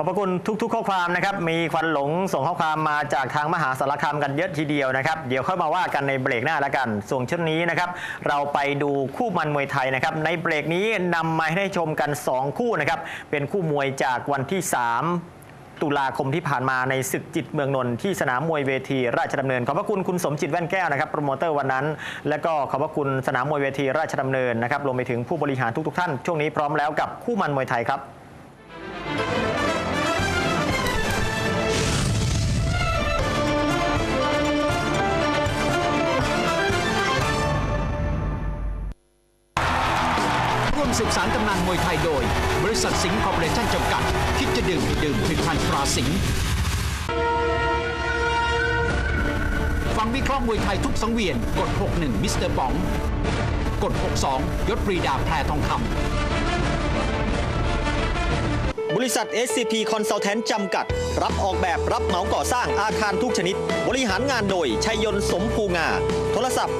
อบพระคุณทุก ๆ ข้อความนะครับ มีควันหลงส่งข้อความมาจากทางมหาสารคามกันเยอะทีเดียวนะครับ เดี๋ยวค่อยมาว่ากันในเบรกหน้าละกัน ส่วนช่วงนี้นะครับ เราไปดูคู่มันมวยไทยนะครับ ในเบรกนี้นำมาให้ชมกัน 2 คู่นะครับ เป็นคู่มวยจากวันที่ 3ตุลาคมที่ผ่านมาในศึกจิตเมืองนนท์ที่สนามมวยเวที ราชดำเนิน ขอบพระคุณคุณสมจิตแว่นแก้วนะครับโปรโมเตอร์วันนั้น และก็ขอบพระคุณสนามมวยเวทีราชดำเนินนะครับรวมไปถึงผู้บริหารทุกๆ ท่าน ช่วงนี้พร้อมแล้วกับคู่มันมวยไทยครับ ร่วมสืบสารตำนานมวยไทยโดย บริษัทสิงห์คอร์ปอเรชั่นจำกัด คิดจะดื่มดื่มผลิตภัณฑ์ตราสิงห์ฟังวิเคราะห์มวยไทยทุกสังเวียน กด 61 มิสเตอร์ป๋อง กด 62 ยศปรีดาแพรทองคำ บริษัท SCP Consultant จำกัด รับออกแบบรับเหมาก่อสร้างอาคารทุกชนิด บริหารงานโดย ชัยยนต์สมภูงา โทรศัพท์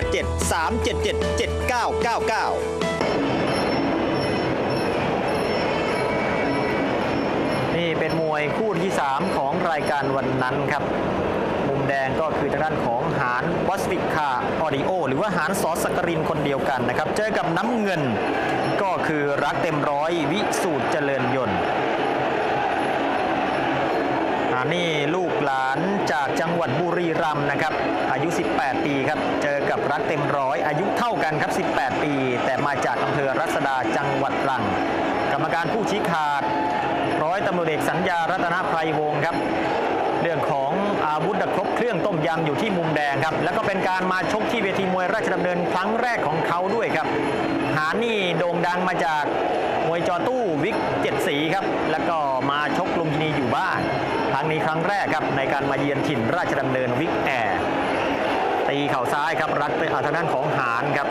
087 377 7999 เป็นมวยคู่ที่ 3 ของรายการวันนั้นครับ มุมแดงก็คือทางด้านของหานวัสติคาออดิโอ หรือว่าหานสอสกรินคนเดียวกันนะครับ เจอกับน้ำเงินก็คือรักเต็มร้อยวิสูตรเจริญยนต์านี่ลูกหลานจากจังหวัดบุรีรัมย์นะครับ อายุ 18 ปีครับ เจอกับรักเต็มร้อย อายุเท่ากันครับ 18 ปี แต่มาจากอำเภอรัศดาจังหวัดตรัง กรรมการผู้ชี้ขาด ตำรวจเอกสัญญารัตนไพรวงศ์ครับ เรื่องของอาวุธครบเครื่องต้มยำอยู่ที่มุมแดงครับ แล้วก็เป็นการมาชกที่เวทีมวยราชดำเนินครั้งแรกของเขาด้วยครับ หานี่โด่งดังมาจากมวยจอตู้วิกเจ็ดสีครับ แล้วก็มาชกลุมพินีอยู่บ้านครั้งนี้ครั้งแรกครับในการมาเยือนถิ่นราชดำเนินวิกแอร์ตีเข่าซ้ายครับรัดไปทางด้านของหานครับ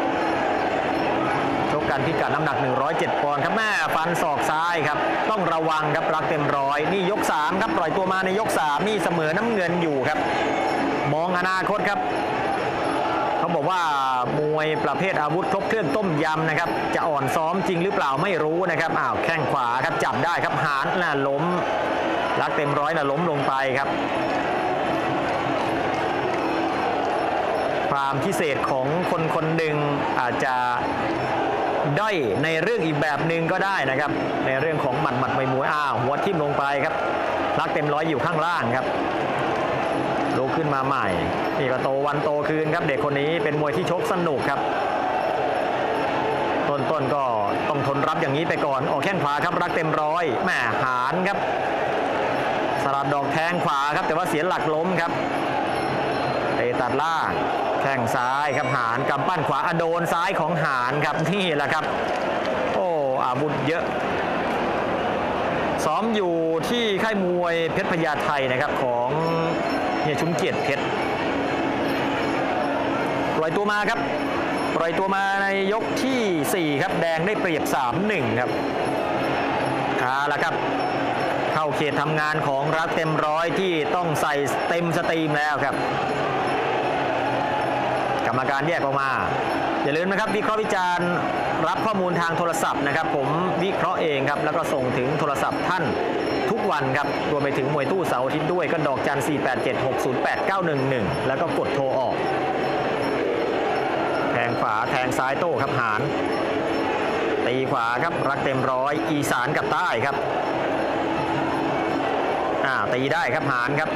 กกันพิกัดน้ำหนัก 107ปอนด์ครับแม่ฟันศอกซ้ายครับ ต้องระวังครับรักเต็มร้อยนี่ยก 3 ครับปล่อยตัวมาในยก 3 นี่เสมอน้ำเงินอยู่ครับ มองอนาคตครับเขาบอกว่ามวยประเภทอาวุธครบเครื่องต้มยำนะครับ จะอ่อนซ้อมจริงหรือเปล่าไม่รู้นะครับอ้าวแข้งขวาครับจับได้ครับหานน่ะล้ม รักเต็มร้อยน่ะล้มลงไปครับความพิเศษของคนคนหนึ่งอาจจะ ด้อยในเรื่องอีกแบบหนึ่งก็ได้นะครับ ในเรื่องของหมัดหมัดมวยมวยอ้าวหัวทิ่มลงไปครับรักเต็มร้อยอยู่ข้างล่างครับลุกขึ้นมาใหม่นี่ก็โตวันโตคืนครับ เด็กคนนี้เป็นมวยที่ชกสนุกครับ ต้นๆก็ต้องทนรับอย่างนี้ไปก่อนออกแข้งขวาครับรักเต็มร้อยแหม่หานครับสลับดอกแทงขวาครับ แต่ว่าเสียหลักล้มครับ ตัดล่าง แข้งซ้ายครับหานกำปั้นขวาอโดนซ้ายของหานครับนี่แหละครับ โอ้อาวุธเยอะซ้อมอยู่ที่ค่ายมวยเพชรพญาไทนะครับของเฮียชุนเกียรติเพชรปล่อยตัวมาครับ ปล่อยตัวมาในยกทีสี่ 4 ครับแดงได้เปรียบ 3-1 ครับเอาละครับ เข้าเขตทำงานของรักเต็มร้อยที่ต้องใส่เต็มสตรีมแล้วครับ รรมการแยกออกมา อย่าลืมนะครับวิเคราะห์วิจารณ์รับข้อมูลทางโทรศัพท์นะครับ ผมวิเคราะห์เองครับแล้วก็ส่งถึงโทรศัพท์ท่านทุกวันครับรวมไปถึงมวยตู้เสาร์อาทิตย์ด้วยก็ดอกจัน 487608911 แล้วก็กดโทรออก แทงขวาแทงซ้ายโต้ครับหานตีขวาครับรักเต็มร้อยอีสานกับใต้ครับอ่าตีได้ครับหานครับ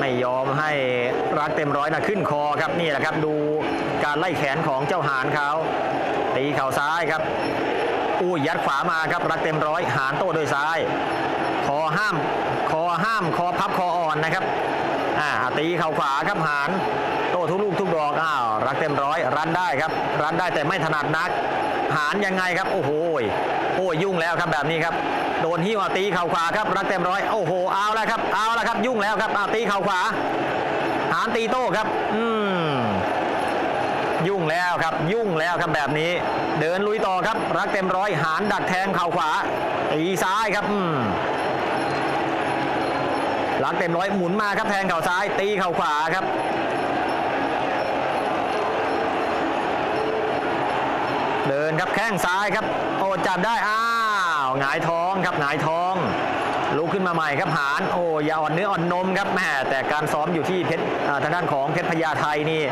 ไม่ยอมให้รักเต็มร้อยนะขึ้นคอครับนี่แหละครับดูการไล่แขนของเจ้าหานเขาตีเข่าซ้ายครับอุ้ยัดขวามาครับรักเต็มร้อยหานโต้โดยซ้าย คอห้าม คอห้าม คอพับคออ่อนนะครับอ่าตีเข่าขวาครับหานโต้ทุกลูกทุกดอกอ้าวรักเต็มร้อยรันได้ครับ รันได้แต่ไม่ถนัดนัก หานยังไงครับ โอ้โหโอ้ยยุ่งแล้วครับแบบนี้ครับ โดนหิ้วตีเข่าขวาครับรักเต็มร้อยโอ้โหเอาแล้วครับเอาแล้วครับยุ่งแล้วครับเอาตีเข่าขวาหานตีโต้ครับ อืมยุ่งแล้วครับ ยุ่งแล้วครับแบบนี้ เดินลุยต่อครับ รักเต็มร้อยหานดักแทงเข่าขวาตีซ้ายครับ อืมรักเต็มร้อยหมุนมาครับแทงเข่าซ้าย ตีเข่าขวาครับเดินครับแข้งซ้ายครับ โอ้จับได้อ้า หงายท้องครับหงายท้องลุกขึ้นมาใหม่ครับหานโอ้ยาอ่อนเนื้ออ่อนนมครับแม่แต่การซ้อมอยู่ที่เพชรทางด้านของเพชรพญาไทยนี่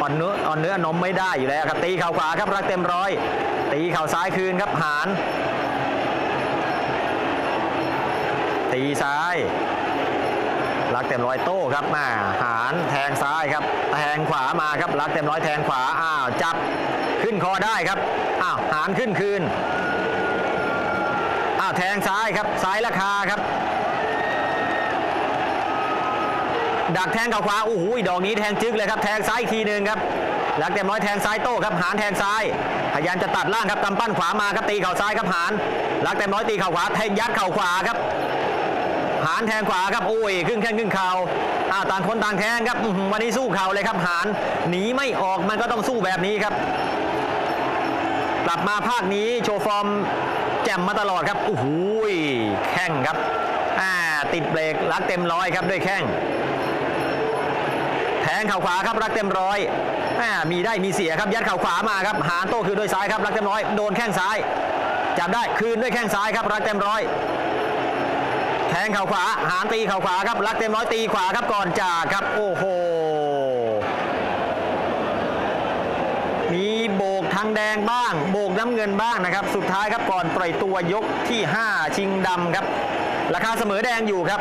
อ่อนเนื้ออ่อนเนื้ออ่อนนมไม่ได้อยู่แล้วครับตีเข่าขวาครับรักเต็มร้อย ตีเข่าซ้ายคืนครับหานตีซ้ายลักเต็มร้อยโต้ครับมาหารแทงซ้ายครับแทงขวามาครับลักเต็มร้อยแทงขวาอ้าวจับขึ้นคอได้ครับอ้าวหารขึ้นคืน แทงซ้ายครับซ้ายราคาครับ ดักแทงเข่าขวาโอ้โหดอกนี้แทงจึ๊กเลยครับแทงซ้ายอีกทีหนึ่งครับลักเต็มร้อยแทงซ้ายโต้ครับหารแทงซ้ายพยายามจะตัดล่างครับกำปั้นขวามาครับตีเข่าซ้ายครับหารลักเต็มร้อยตีเข่าขวาแทงยัดเข่าขวาครับหานแทงขวาครับโอ้ยครึ่งแข้งครึ่งเข่าอ่าต่างคนต่างแทงครับวันนี้สู้เข่าเลยครับหานหนีไม่ออกมันก็ต้องสู้แบบนี้ครับ กลับมาภาคนี้โชว์ฟอร์ม แจ่มมาตลอดครับโอ้โหยแข้งครับอ่าติดเบรกรักเต็มร้อยครับด้วยแข้งแทงเข่าขวาครับรักเต็มร้อยมีได้มีเสียครับยัดเข่าขวามาครับหาโต้คืนด้วยซ้ายครับรักเต็มร้อยโดนแข้งซ้ายจับได้คืนด้วยแข้งซ้ายครับรักเต็มร้อยแทงเข่าขวาหาตีเข่าขวาครับรักเต็มร้อยตีขวาครับก่อนจากครับโอ้โห มีโบกทางแดงบ้าง โบกน้ำเงินบ้างนะครับ สุดท้ายครับก่อนปล่อยตัวยกที่ 5 ชิงดำครับ ราคาเสมอแดงอยู่ครับ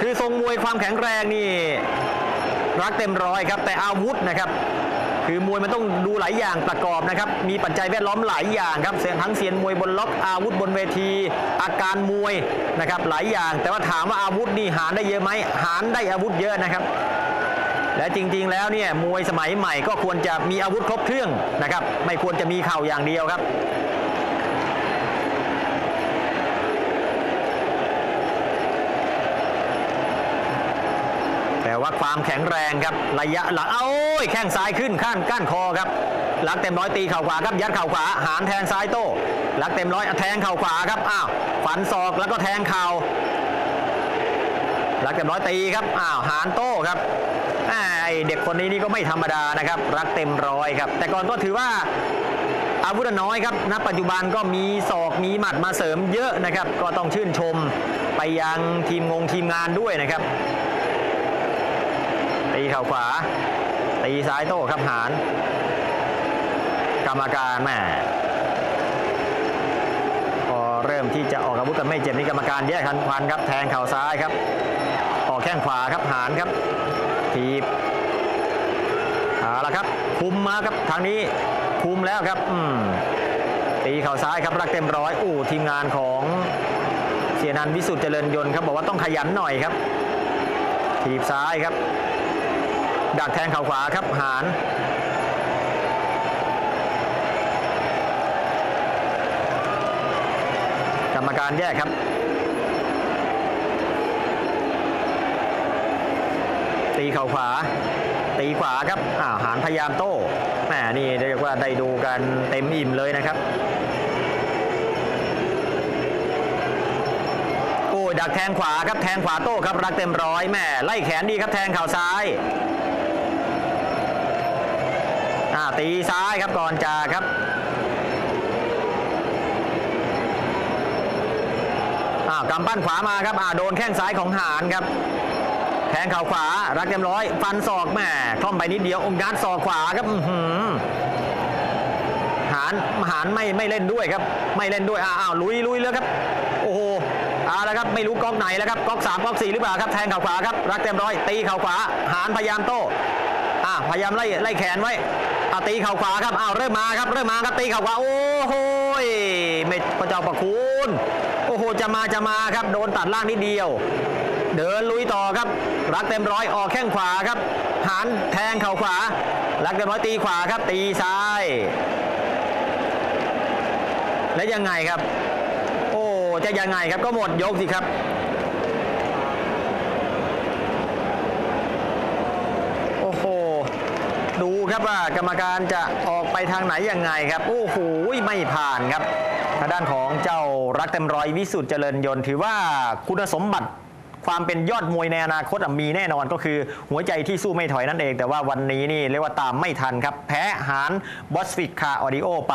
คือทรงมวยความแข็งแรงนี่รักเต็มร้อยครับแต่อาวุธนะครับ คือมวยมันต้องดูหลายอย่างประกอบนะครับ มีปัจจัยแวดล้อมหลายอย่างครับเสียงทั้งเสียนมวยบนล็อกอาวุธบนเวที อาการมวยนะครับหลายอย่าง แต่ว่าถามว่าอาวุธนี่หารได้เยอะไหมหารได้อาวุธเยอะนะครับ และจริง ๆ แล้วเนี่ยมวยสมัยใหม่ก็ควรจะมีอาวุธครบเครื่องนะครับ ไม่ควรจะมีเข่าอย่างเดียวครับแต่ว่าความแข็งแรงครับระยะหลังเอายแข้งซ้ายขึ้นข้านก้านคอครับลักเต็มร้อยตีเข่าขวาครับยัดเข่าขวาหารแทงซ้ายโต้ลักเต็มร้อยแทงเข่าขวาครับอ้าวฟันศอกแล้วก็แทงเข่าลักเต็มร้อยตีครับอ้าวหารโต้ครับ เด็กคนนี้นี่ก็ไม่ธรรมดานะครับ รักเต็มร้อยครับ แต่ก่อนก็ถือว่าอาวุธน้อยครับณปัจจุบันก็มีศอกมีหมัดมาเสริมเยอะนะครับ ก็ต้องชื่นชมไปยังทีมงงทีมงานด้วยนะครับตีเข่าขวาตีซ้ายโต้ครับหารกรรมการแม่พอเริ่มที่จะออกอาวุธกันไม่เจ็บนี่กรรมการแยกคันควันครับ แทงเข่าซ้ายครับ ออกแข้งขวาครับหารครับ ทีบเอาละครับ คุมมาครับทางนี้คุมแล้วครับตีเข่าซ้ายครับรักเต็มร้อยอู้ทีมงานของเสียนันวิสุทธิ์เจริญยนต์ครับบอกว่าต้องขยันหน่อยครับทีบซ้ายครับ ดักแทงเข่าขวาครับหารกรรมการแยกครับ เข่าขวา ตีขวาครับอ่าหารพยายามโต้แหมนี่เรียกว่าได้ดูกันเต็มอิ่มเลยนะครับโอ้ดักแทงขวาครับแทงขวาโต้ครับรักเต็มร้อยแม่ไล่แขนดีครับแทงเข่าซ้ายอ่าตีซ้ายครับก่อนจาครับอากำปั้นขวามาครับอ่าโดนแข้งซ้ายของหานครับ ทงเข่าขวา รักเต็มร้อย ฟันศอกแม่คล่อมไปนิดเดียวองค์การศอกขวาครับหือหานหานไม่ไม่เล่นด้วยครับ ไม่เล่นด้วยอ้าวลุยลุยแล้วครับ โอ้โหเอาละครับไม่รู้ก๊อกไหนแล้วครับก๊อกสามก๊อกสี่หรือเปล่าครับแทงเข่าขวาครับรักเต็มร้อย ตีเข่าขวา หานพยายามโต้อ่าพยายามไล่ไล่แขนไว้อาตีเข่าขวาครับอ้าวเริ่มมาครับเริ่มมาครับตีเข่าขวาโอ้โหไม่พระเจ้าประคุณโอ้โหจะมาจะมาครับโดนตัดล่างนิดเดียว เดินลุยต่อครับ รักเต็มร้อยออกแข้งขวาครับ หานแทงเข่าขวา รักเต็มร้อยตีขวาครับ ตีซ้าย และยังไงครับ โอ้จะยังไงครับก็หมดยกสิครับโอ้โหดูครับว่ากรรมการจะออกไปทางไหนยังไงครับ โอ้โหไม่ผ่านครับทางด้านของเจ้ารักเต็มร้อยวิสุทธ์เจริญยนต์ถือว่าคุณสมบัติ ความเป็นยอดมวยในอนาคตมีแน่นอนก็คือหัวใจที่สู้ไม่ถอยนั่นเอง แต่ว่าวันนี้นี่เรียกว่าตามไม่ทันครับ แพ้หารบอสฟิกคาออดิโอไป